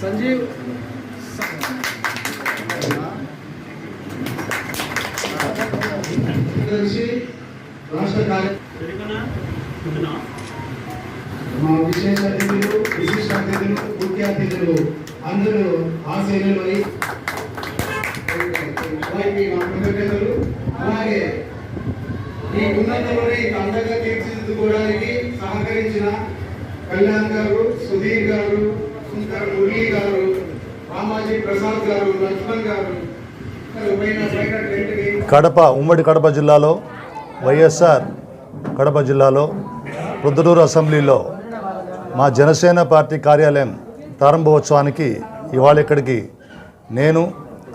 సంజీవ్. కలిసి రాష్ట్ర మా విశేష అతిథులు విశిష్ట అతిథులు ముఖ్య అతిథులు అందరూ ఆశీనులై వారికి మా కృతజ్ఞతలు. అలాగే ఈ ఉన్నతంలోనే అండగా తీర్చిదిద్దుకోవడానికి సహకరించిన కళ్యాణ్ గారు సుధీర్ గారు మురళి గారు రామాజీ ప్రసాద్ గారు లక్ష్మణ్ గారు కడప ఉమ్మడి కడప జిల్లాలో వైఎస్ఆర్ కడప జిల్లాలో రుద్రూరు అసెంబ్లీలో మా జనసేన పార్టీ కార్యాలయం ప్రారంభోత్సవానికి ఇవాళ ఇక్కడికి నేను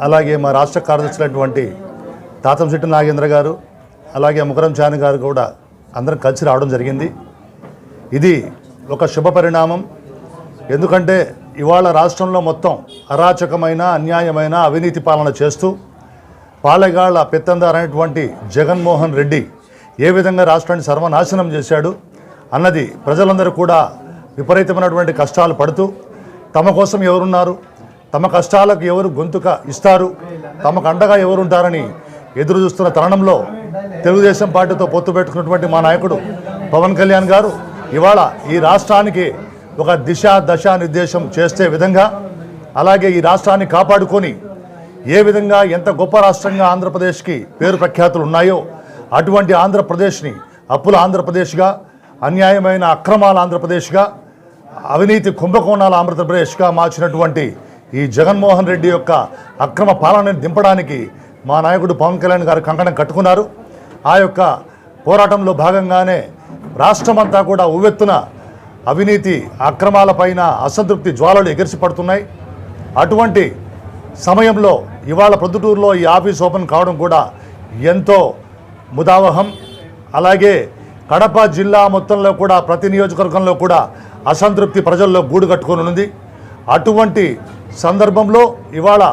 అలాగే మా రాష్ట్ర కార్యదర్శులైనటువంటి తాతంశెట్టి నాగేంద్ర గారు అలాగే ముకరం చాని గారు కూడా అందరం కలిసి రావడం జరిగింది. ఇది ఒక శుభ పరిణామం. ఎందుకంటే ఇవాళ రాష్ట్రంలో మొత్తం అరాచకమైన అన్యాయమైన అవినీతి పాలన చేస్తూ పాలెగాళ్ళ పెత్తందారు అనేటువంటి జగన్మోహన్ రెడ్డి ఏ విధంగా రాష్ట్రాన్ని సర్వనాశనం చేశాడు అన్నది ప్రజలందరూ కూడా విపరీతమైనటువంటి కష్టాలు పడుతూ తమ కోసం ఎవరున్నారు? తమ కష్టాలకు ఎవరు గొంతుక ఇస్తారు? తమకు అండగా ఎవరుంటారని ఎదురు చూస్తున్న తరుణంలో తెలుగుదేశం పార్టీతో పొత్తు పెట్టుకున్నటువంటి మా నాయకుడు పవన్ కళ్యాణ్ గారు ఇవాళ ఈ రాష్ట్రానికి ఒక దిశ దశ నిర్దేశం చేసే విధంగా అలాగే ఈ రాష్ట్రాన్ని కాపాడుకొని ఏ విధంగా ఎంత గొప్ప రాష్ట్రంగా ఆంధ్రప్రదేశ్కి పేరు ప్రఖ్యాతులు ఉన్నాయో అటువంటి ఆంధ్రప్రదేశ్ని అప్పుల ఆంధ్రప్రదేశ్గా అన్యాయమైన అక్రమాల ఆంధ్రప్రదేశ్గా అవినీతి కుంభకోణాల ఆంధ్రప్రదేశ్గా మార్చినటువంటి ఈ జగన్మోహన్ రెడ్డి యొక్క అక్రమ పాలనని దింపడానికి మా నాయకుడు పవన్ కళ్యాణ్ గారు కంకణం కట్టుకున్నారు. ఆ యొక్క పోరాటంలో భాగంగానే రాష్ట్రమంతా కూడా ఉవ్వెత్తున అవినీతి అక్రమాలపైన అసంతృప్తి జ్వాలలు ఎగిరిసి పడుతున్నాయి అటువంటి సమయంలో ఇవాళ ప్రొద్దుటూరులో ఈ ఆఫీస్ ఓపెన్ కావడం కూడా ఎంతో ముదావహం. అలాగే కడప జిల్లా మొత్తంలో కూడా ప్రతి నియోజకవర్గంలో కూడా అసంతృప్తి ప్రజల్లో గూడు కట్టుకొని ఉంది. అటువంటి సందర్భంలో ఇవాళ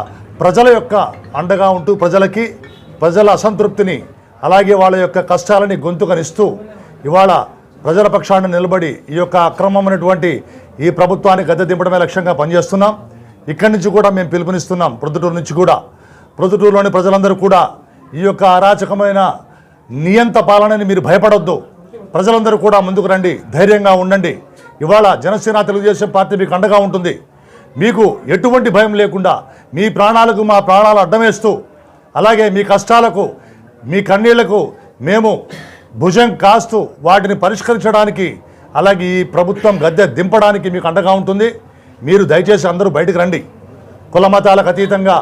ప్రజల యొక్క అండగా ఉంటూ ప్రజలకి ప్రజల అసంతృప్తిని అలాగే వాళ్ళ యొక్క కష్టాలని గొంతుకనిస్తూ ఇవాళ ప్రజల పక్షాన్ని నిలబడి ఈ యొక్క అక్రమమైనటువంటి ఈ ప్రభుత్వాన్ని గద్దె దింపడమే లక్ష్యంగా పనిచేస్తున్నాం. ఇక్కడి నుంచి కూడా మేము పిలుపునిస్తున్నాం. ప్రొద్దుటూరు నుంచి కూడా. ప్రొద్దుటూరులోని ప్రజలందరూ కూడా ఈ యొక్క అరాచకమైన నియంత పాలనని మీరు భయపడొద్దు. ప్రజలందరూ కూడా ముందుకు రండి. ధైర్యంగా ఉండండి. ఇవాళ జనసేన తెలుగుదేశం పార్టీ మీకు అండగా ఉంటుంది. మీకు ఎటువంటి భయం లేకుండా మీ ప్రాణాలకు మా ప్రాణాలు అడ్డమేస్తూ అలాగే మీ కష్టాలకు మీ కన్నీళ్ళకు మేము భుజం కాస్తూ వాటిని పరిష్కరించడానికి అలాగే ఈ ప్రభుత్వం గద్దె దింపడానికి మీకు అండగా ఉంటుంది. మీరు దయచేసి అందరూ బయటకు రండి. కుల మతాలకు అతీతంగా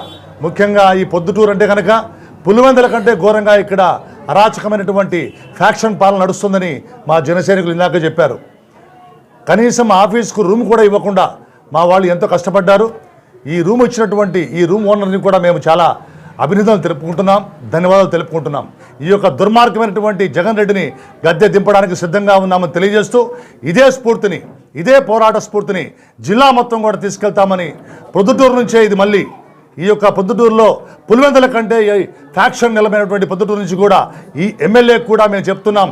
ముఖ్యంగా ఈ పొద్దుటూరు అంటే కనుక పులివెందుల కంటే ఘోరంగా ఇక్కడ అరాచకమైనటువంటి ఫ్యాక్షన్ పాలన నడుస్తుందని మా జనసైనికులు ఇందాక చెప్పారు. కనీసం ఆఫీస్కు రూమ్ కూడా ఇవ్వకుండా మా వాళ్ళు ఎంతో కష్టపడ్డారు. ఈ రూమ్ ఇచ్చినటువంటి ఈ రూమ్ ఓనర్ని కూడా మేము చాలా అభినందనలు తెలుపుకుంటున్నాం ధన్యవాదాలు తెలుపుకుంటున్నాం. ఈ యొక్క దుర్మార్గమైనటువంటి జగన్ రెడ్డిని గద్దె దింపడానికి సిద్ధంగా ఉన్నామని తెలియజేస్తూ ఇదే స్ఫూర్తిని ఇదే పోరాట స్ఫూర్తిని జిల్లా మొత్తం కూడా తీసుకెళ్తామని ప్రొద్దుటూరు నుంచే ఇది మళ్ళీ ఈ యొక్క పొద్దుటూరులో పులివెందుల కంటే ఫ్యాక్షన్ నిలమైనటువంటి పొద్దుటూరు నుంచి కూడా ఈ ఎమ్మెల్యే కూడా మేము చెప్తున్నాం.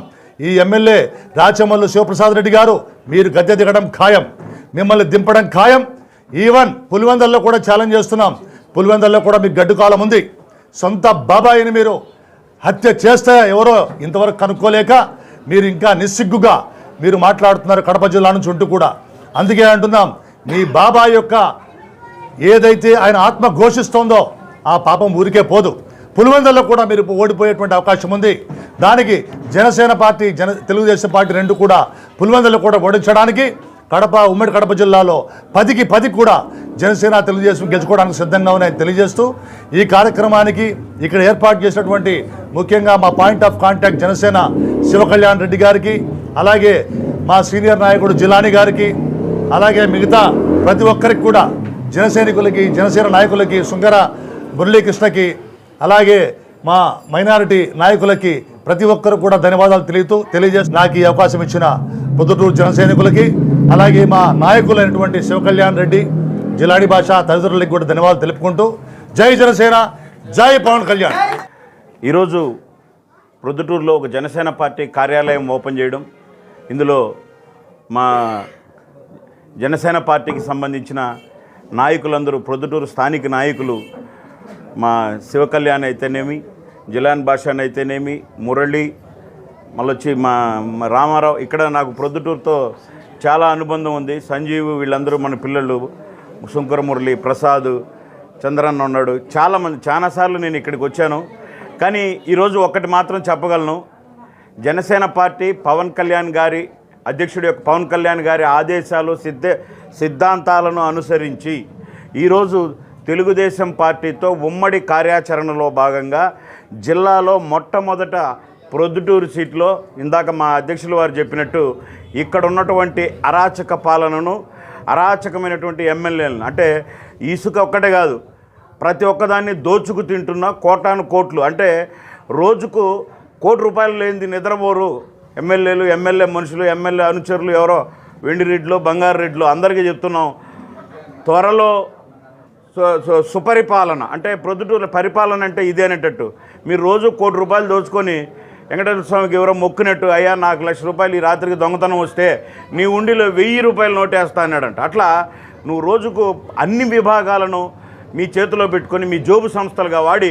ఈ ఎమ్మెల్యే రాచమల్లు శివప్రసాద్ రెడ్డి గారు మీరు గద్దె దిగడం ఖాయం మిమ్మల్ని దింపడం ఖాయం. ఈవన్ పులివెందుల్లో కూడా ఛాలెంజ్ చేస్తున్నాం. పులివెందల్లో కూడా మీకు గడ్డు కాలం ఉంది. సొంత బాబాయిని మీరు హత్య చేస్తే ఎవరో ఇంతవరకు కనుక్కోలేక మీరు ఇంకా నిస్సిగ్గుగా మీరు మాట్లాడుతున్నారు కడప జిల్లా నుంచి ఉంటూ కూడా. అందుకే అంటున్నాం మీ బాబాయ్ యొక్క ఏదైతే ఆయన ఆత్మ ఘోషిస్తోందో ఆ పాపం ఊరికే పోదు. పులివెందుల్లో కూడా మీరు ఓడిపోయేటువంటి అవకాశం ఉంది. దానికి జనసేన పార్టీ జన తెలుగుదేశం పార్టీ రెండు కూడా పులివెందుల్లో కూడా ఓడించడానికి కడప ఉమ్మడి కడప జిల్లాలో పదికి పది కూడా జనసేన తెలుగుదేశం గెలుచుకోవడానికి సిద్ధంగా ఉన్నాయని తెలియజేస్తూ ఈ కార్యక్రమానికి ఇక్కడ ఏర్పాటు చేసినటువంటి ముఖ్యంగా మా point of contact Janasena Sivakalyan Reddy గారికి అలాగే మా సీనియర్ నాయకుడు జిలాని గారికి అలాగే మిగతా ప్రతి ఒక్కరికి కూడా జనసైనికులకి జనసేన నాయకులకి సుంగర మురళీకృష్ణకి అలాగే మా మైనారిటీ నాయకులకి ప్రతి ఒక్కరు కూడా ధన్యవాదాలు తెలియతూ తెలియజేసి నాకు ఈ అవకాశం ఇచ్చిన పొద్దుటూరు జనసైనికులకి అలాగే మా నాయకులైనటువంటి శివకళ్యాణ్ రెడ్డి జిలాడి భాష తదితరులకి కూడా ధన్యవాదాలు తెలుపుకుంటూ జై జనసేన జై పవన్ కళ్యాణ్. ఈరోజు ప్రొద్దుటూరులో ఒక జనసేన పార్టీ కార్యాలయం ఓపెన్ చేయడం ఇందులో మా జనసేన పార్టీకి సంబంధించిన నాయకులందరూ ప్రొద్దుటూరు స్థానిక నాయకులు మా శివకళ్యాణ్ అయితేనేమి జిలాన్ భాషాన్ అయితేనేమి మురళి మళ్ళొచ్చి మా మా రామారావు ఇక్కడ నాకు ప్రొద్దుటూరుతో చాలా అనుబంధం ఉంది. సంజీవ్ వీళ్ళందరూ మన పిల్లలు. శంకర మురళి ప్రసాద్ చంద్రన్న ఉన్నాడు. చాలామంది చాలాసార్లు నేను ఇక్కడికి వచ్చాను. కానీ ఈరోజు ఒక్కటి మాత్రం చెప్పగలను. జనసేన పార్టీ పవన్ కళ్యాణ్ గారి అధ్యక్షుడి యొక్క పవన్ కళ్యాణ్ గారి ఆదేశాలు సిద్ధ సిద్ధాంతాలను అనుసరించి ఈరోజు తెలుగుదేశం పార్టీతో ఉమ్మడి కార్యాచరణలో భాగంగా జిల్లాలో మొట్టమొదట ప్రొద్దుటూరు సీట్లో ఇందాక మా అధ్యక్షులు వారు చెప్పినట్టు ఇక్కడ ఉన్నటువంటి అరాచక పాలనను అరాచకమైనటువంటి ఎమ్మెల్యేలను అంటే ఇసుక ఒక్కటే కాదు ప్రతి ఒక్కదాన్ని దోచుకు తింటున్న కోటాను కోట్లు. అంటే రోజుకు కోటి రూపాయలు లేనిది నిద్రపోరు ఎమ్మెల్యేలు ఎమ్మెల్యే మనుషులు ఎమ్మెల్యే అనుచరులు ఎవరో వెండి రెడ్లు బంగారు రెడ్లు అందరికీ చెప్తున్నాం. త్వరలో సు- సు- సుపరిపాలన అంటే ప్రొద్దుటూరు పరిపాలన అంటే ఇదే అనేటట్టు. మీరు రోజు కోటి రూపాయలు దోచుకొని వెంకటేశ్వర స్వామికి ఎవరో మొక్కినట్టు అయ్యా నాకు లక్ష రూపాయలు ఈ రాత్రికి దొంగతనం వస్తే నీ ఉండిలో వెయ్యి రూపాయలు నోటేస్తా అన్నాడంట. అట్లా నువ్వు రోజుకు అన్ని విభాగాలను మీ చేతిలో పెట్టుకొని మీ జోబు సంస్థలుగా వాడి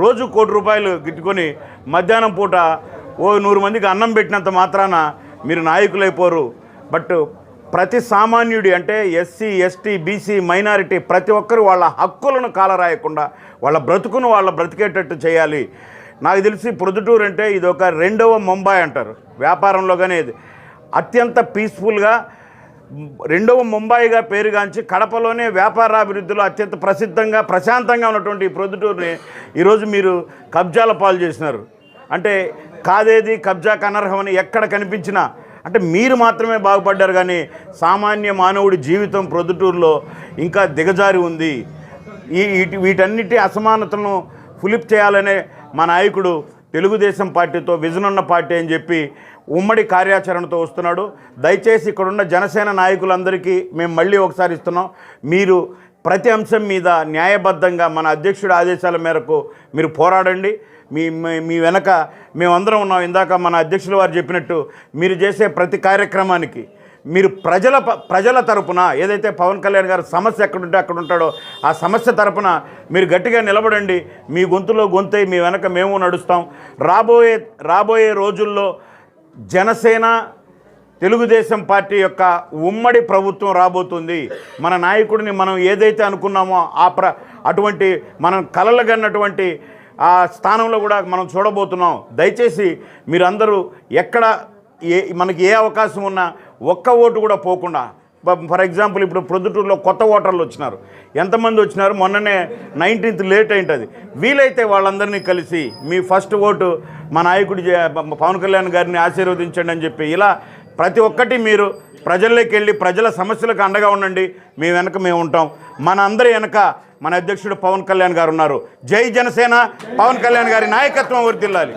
రోజు కోటి రూపాయలు గిట్టుకొని మధ్యాహ్నం పూట ఓ నూరు మందికి అన్నం పెట్టినంత మాత్రాన మీరు నాయకులైపోరు. బట్ ప్రతి సామాన్యుడి అంటే ఎస్సీ ఎస్టీ బీసీ మైనారిటీ ప్రతి ఒక్కరు వాళ్ళ హక్కులను కాలరాయకుండా వాళ్ళ బ్రతుకును వాళ్ళ బ్రతికేటట్టు చేయాలి. నాకు తెలిసి ప్రొద్దుటూరు అంటే ఇది ఒక రెండవ ముంబై అంటారు. వ్యాపారంలో కానీ ఇది. అత్యంత పీస్ఫుల్గా రెండవ ముంబాయిగా పేరుగాంచి కడపలోనే వ్యాపారాభివృద్ధిలో అత్యంత ప్రసిద్ధంగా ప్రశాంతంగా ఉన్నటువంటి ఈ ప్రొద్దుటూరుని ఈరోజు మీరు కబ్జాల పాలు చేసినారు. అంటే కాదేది కబ్జాకు అనర్హమని ఎక్కడ కనిపించినా అంటే మీరు మాత్రమే బాగుపడ్డారు కానీ సామాన్య మానవుడి జీవితం ప్రొద్దుటూరులో ఇంకా దిగజారి ఉంది. ఈ వీటి- వీటన్నిటి అసమానతలను ఫులిప్ చేయాలనే మా నాయకుడు తెలుగుదేశం పార్టీతో విజన్ ఉన్న పార్టీ అని చెప్పి ఉమ్మడి కార్యాచరణతో వస్తున్నాడు. దయచేసి ఇక్కడున్న జనసేన నాయకులందరికీ మేము మళ్ళీ ఒకసారి ఇస్తున్నాం. మీరు ప్రతి అంశం మీద న్యాయబద్ధంగా మన అధ్యక్షుడి ఆదేశాల మేరకు మీరు పోరాడండి. మీ మీ- మీ వెనక మేమందరం ఉన్నాం. ఇందాక మన అధ్యక్షుల వారు చెప్పినట్టు మీరు చేసే ప్రతి కార్యక్రమానికి మీరు ప్రజల ప- ప్రజల తరపున ఏదైతే పవన్ కళ్యాణ్ గారు సమస్య ఎక్కడుంటే అక్కడ ఉంటాడో ఆ సమస్య తరపున మీరు గట్టిగా నిలబడండి. మీ గొంతులో గొంతై మీ వెనక మేము నడుస్తాం. రాబోయే రాబోయే రోజుల్లో జనసేన తెలుగుదేశం పార్టీ యొక్క ఉమ్మడి ప్రభుత్వం రాబోతుంది. మన నాయకుడిని మనం ఏదైతే అనుకున్నామో ఆ ప్ర అటువంటి మనం కలలుగన్నటువంటి ఆ స్థానంలో కూడా మనం చూడబోతున్నాం. దయచేసి మీరందరూ ఎక్కడ ఏ మనకి ఏ అవకాశం ఉన్నా ఒక్క ఓటు కూడా పోకుండా ఫర్ ఎగ్జాంపుల్ ఇప్పుడు ప్రొద్దుటూరులో కొత్త ఓటర్లు వచ్చినారు. ఎంతమంది వచ్చినారు? మొన్ననే నైన్టీన్త్ లేట్ అయింటుంది. వీలైతే వాళ్ళందరినీ కలిసి మీ ఫస్ట్ ఓటు మా నాయకుడి పవన్ కళ్యాణ్ గారిని ఆశీర్వదించండి అని చెప్పి ఇలా ప్రతి ఒక్కటి మీరు ప్రజల్లోకి వెళ్ళి ప్రజల సమస్యలకు అండగా ఉండండి. మీ వెనక మేము ఉంటాం. మన అందరి వెనక మన అధ్యక్షుడు పవన్ కళ్యాణ్ గారు ఉన్నారు. జై జనసేన పవన్ కళ్యాణ్ గారి నాయకత్వం వర్తిల్లాలి